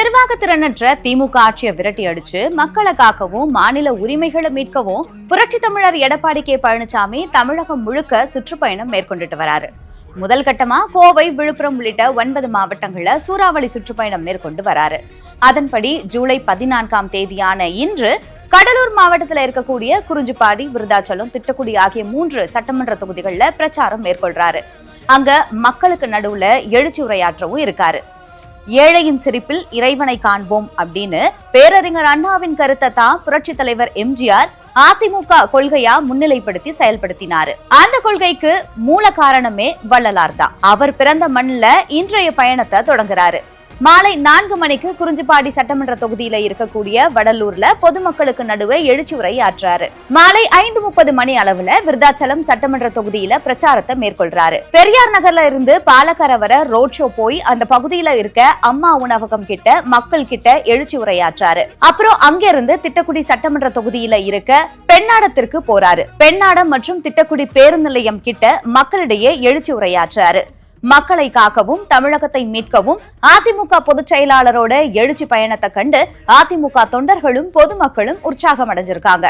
திறனற்ற திமுக ஆட்சியை விரட்டி அடிச்சு மக்களை காக்கவும் மாநில உரிமைகளை மீட்கவும் புரட்சி தமிழர் எடப்பாடி கே பழனிசாமி தமிழகம் முழுக்க சுற்றுப்பயணம் மேற்கொண்டுட்டு வராரு. முதல் கட்டமா கோவை விழுப்புரம் உள்ளிட்ட ஒன்பது மாவட்டங்கள்ல சூறாவளி சுற்றுப்பயணம் மேற்கொண்டு வராரு. அதன்படி ஜூலை பதினான்காம் தேதியான இன்று கடலூர் மாவட்டத்தில் இருக்கக்கூடிய குறிஞ்சிப்பாடி விருதாச்சலம் திட்டக்குடி ஆகிய மூன்று சட்டமன்ற தொகுதிகளில் பிரச்சாரம் மேற்கொள்றாரு. அங்க மக்களுக்கு நடுவுல எழுச்சி உரையாற்றவும் இருக்காரு. ஏழையின் சிரிப்பில் இறைவனை காண்போம் அப்படின்னு பேரறிஞர் அண்ணாவின் கருத்தை தான் புரட்சி தலைவர் எம்ஜிஆர் அதிமுக கொள்கையா முன்னிலைப்படுத்தி செயல்படுத்தினாரு. அந்த கொள்கைக்கு மூல காரணமே வள்ளலார் தான். அவர் பிறந்த மண்ணுல இன்றைய பயணத்தை தொடங்குறாரு. மாலை நான்கு மணிக்கு குறிஞ்சிப்பாடி சட்டமன்ற தொகுதியில இருக்கக்கூடிய வடலூர்ல பொதுமக்களுக்கு நடுவே எழுச்சி உரை ஆற்றாரு. மாலை ஐந்து முப்பது மணி அளவுல விருதாச்சலம் சட்டமன்ற தொகுதியில பிரச்சாரத்தை மேற்கொள்றாரு. பெரியார் நகர்ல இருந்து பாலக்கர வர ரோட் ஷோ போய் அந்த பகுதியில இருக்க அம்மா உணவகம் கிட்ட மக்கள் கிட்ட எழுச்சி உரையாற்றாரு அப்புறம் அங்கிருந்து திட்டக்குடி சட்டமன்ற தொகுதியில இருக்க பெண்ணாடத்திற்கு போறாரு. பெண்ணாடம் மற்றும் திட்டக்குடி பேருந்து நிலையம் கிட்ட மக்களிடையே எழுச்சி உரையாற்றாரு மக்களை காக்கவும் தமிழகத்தை மீட்கவும் அதிமுக பொதுச் செயலாளரோட எழுச்சி பயணத்தை கண்டு அதிமுக தொண்டர்களும் பொதுமக்களும் உற்சாகம் அடைஞ்சிருக்காங்க